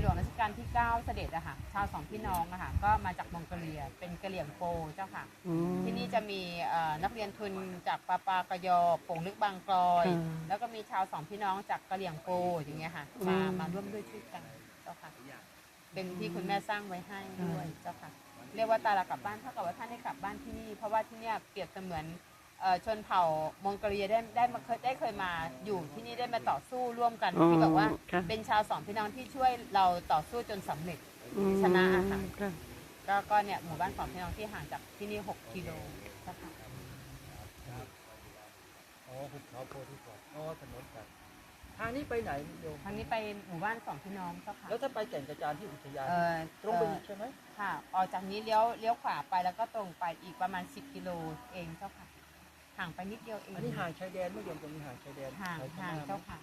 หลวงรัชกาลที่ 9 เสด็จอะค่ะชาวสองพี่น้องอะค่ะก็มาจากมองโกเลียเป็นกะเหลี่ยงโปเจ้าค่ะ อืม ที่นี่จะมีเอ่อนักเรียนทุนจากปาปากะยอโป่งลึกบางกลอย อืมแล้วก็มีชาวสองพี่น้องจากกะเหลี่ยงโปอย่างเงี้ยค่ะมาอืม มาร่วมด้วยช่วยกันเจ้าค่ะ เป็นที่คุณแม่สร้างไว้ให้ด้วยเจ้าค่ะ เรียกว่าตาลากลับบ้านเท่ากับว่าท่านได้กลับบ้านที่นี่ เพราะว่าที่เนี่ยเปรียบเสมือน เอ่อชนเผ่ามองโกเลียได้ได้มาเคยได้เคยมาอยู่ที่นี่ได้มาต่อสู้ร่วมกันอ๋อที่แบบว่า ค่ะ เป็นชาวสองพี่น้องที่ช่วยเราต่อสู้จนสำเร็จ อืมชนะอะค่ะค่ะ ก็ก็เนี่ยหมู่บ้านสองพี่น้องที่ห่างจากที่นี่ 6กิโลเจ้าค่ะอ๋อภูเขาโพธิสัตว์อ๋อถนนสัตว์ทางนี้ไปไหนโยม ทางนี้ไปหมู่บ้านสองพี่น้องเจ้าค่ะแล้วถ้าไปแก่งกระจานที่อุทยาน เอ่อตรงไปเอ่อีอกใช่ไหม ค่ะ ออกจากนี้เลี้ยวเลี้ยวขวาไปแล้วก็ตรงไปอีกประมาณ 10 กิโลเองเจ้าค่ะ ห่างไปนิดเดียวเองอันนี้ห่างชายแดนไม่โยมตรงนี้ห่างชายแดนห่างไทยพห่างม่เจ้าค่ะห่างเจ้าค่ะ